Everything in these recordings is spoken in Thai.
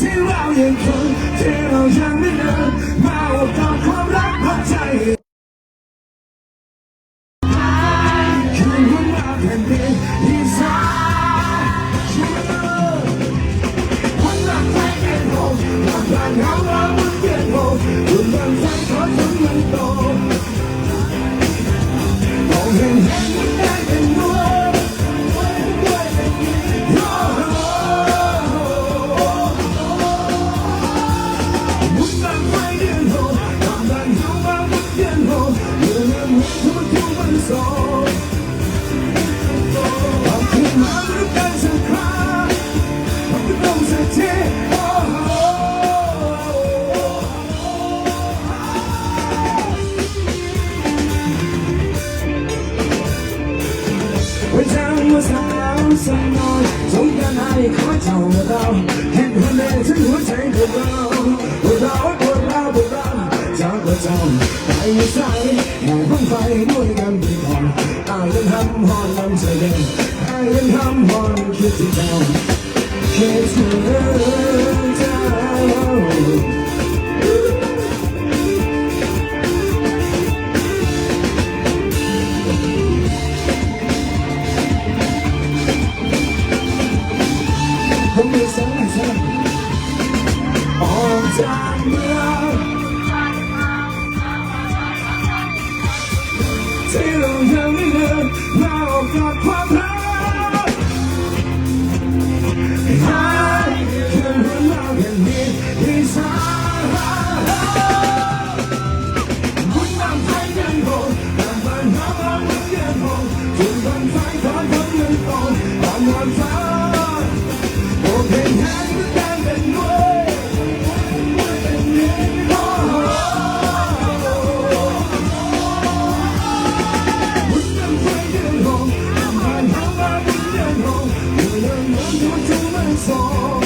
ที่เรายังคงที่เรายังไม่เดินมาอวดกอดความรักพักใจ สักน่อยสงกรานให้ขอเจ้าเราคิดหัวใจถึงหัวใจพวกเราพวกเราพวกเราพวกเราจากประจำไปใส่แห่ห้องไฟด้วยกันดีก่อนอายยังทำหอนลำใจเด่นอายยังทำหอนคิดถึงเจ้าคิดถึงเจ้า มาออกจากความรักหายคืนวันเราอย่างนี้ที่สายมุนน้ำไฟเดินโผล่แต่ปัญหาเราไม่เดินโผล่จุดบันไฟขอคนเงินโตตามวัน เมื่อเริ่มม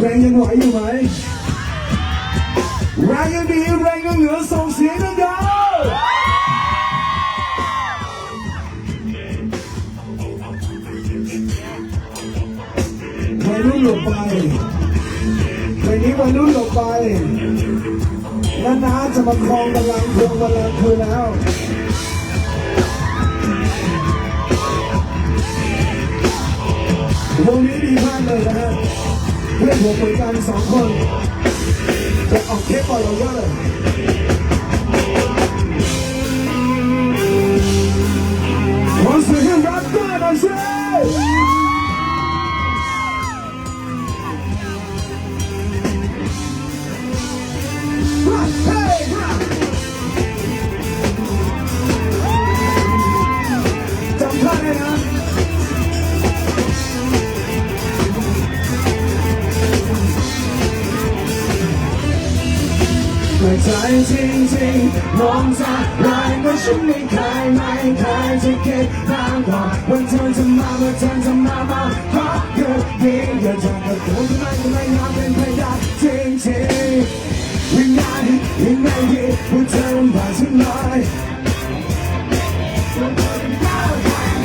แรงยังไหวอยู่ไหมแรงยังดีแรงยังเหลือส่งเสียงดังๆวัยรุ่นหลบไปเพลงนี้วัยรุ่นหลบไปนานาจะมาครองบัลลังก์พวงบัลลังก์คืนแล้ววงนี้ดีมากเลยนะฮะ เพื่อนผมเหมือนกันสองคนจะออกเทปก่อนเราเยอะเลยขอเสียงให้รักเกอร์หน่อยสิ ไม่ใจจริงๆมองจากรายก็ฉันไม่เคยไม่เคยจะคิดนานกว่าวันเธอจะมาเมื่อเธอจะมามาเพราะเกิดดีอย่าจงกระโดดทำไมทำไมอยากเป็นพยานจริงๆวิญญาณยังไงดีว่าเธอลำบากฉันหน่อย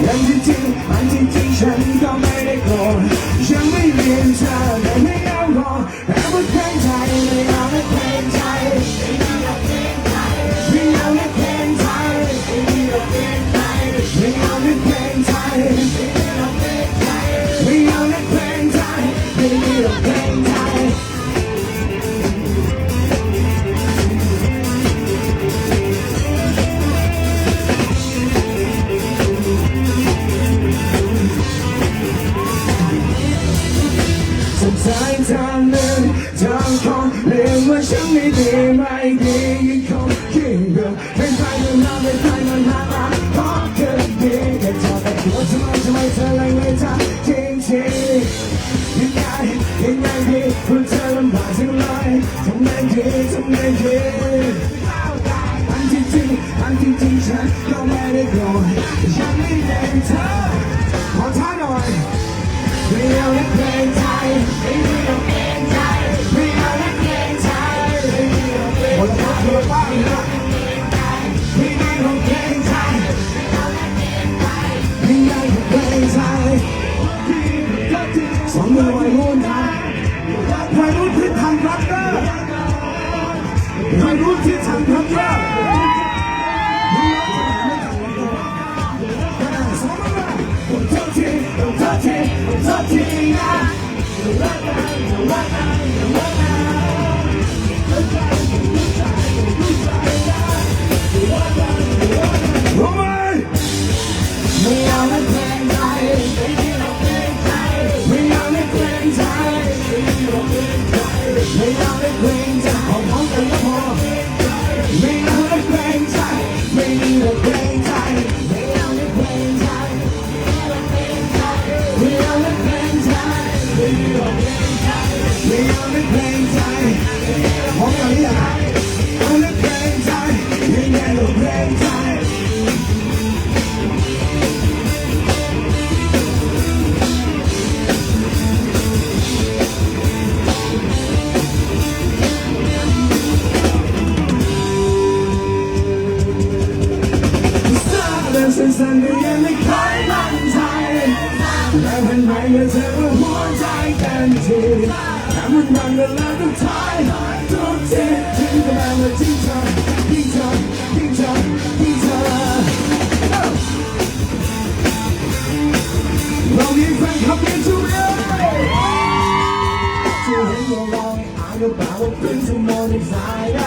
ยังจริงๆอันจริงๆฉันก็ไม่ได้โกรธยังไม่ ฉันไม่ดีไม่ดียิ่งคงคิดเรื่องไม่ใช่เรื่องนั้นไม่ใช่เรื่องนั้นนะเพราะเกิดดีแค่เธอแต่ตัวทำไมทำไมเธอเลยไม่ทำจริงจริงยังไงยังไงดีพราะเธอลำบากจังเลยทำไงดีทำไงดีอันที่จริงอันที่จริงฉันก็ไม่ได้โกรธฉันไม่ได้เธอขอท้าหน่อยไม่เอาและเกรงใจไม่เไว้รุ่นที่ทำรับเตอร์สองมือผมเท่าที และเป็นไรเมื่อเธอว่าหัวใจเต็มทีแต่มันรันเวลาต้องถอยทุกทีถึงจะมาเมื่อที่เธอที่เธอที่เธอที่เธอเรามีแฟนคลับเป็นทุกเรื่องจะเห็นว่าเราไม่อ่านหรือเปล่าว่าเป็นสมองในสาย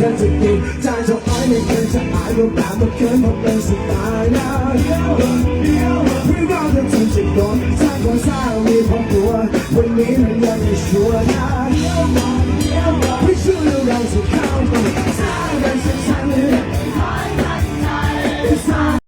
เธอจะกินใจจะอ้ายไม่เคยจะอ้ายรูปแบบมันเกินเป็นสไตล์นะเดียวเดียวเพื่อเราจะทำจิตโดนสร้งความสร้ามีควาตัววันนี้มันยังไม่ชัวร์นะเดียวเดียวไม่เชื่อเราสุดเข้าไปสร้างกันสักครั้งหนึ่ง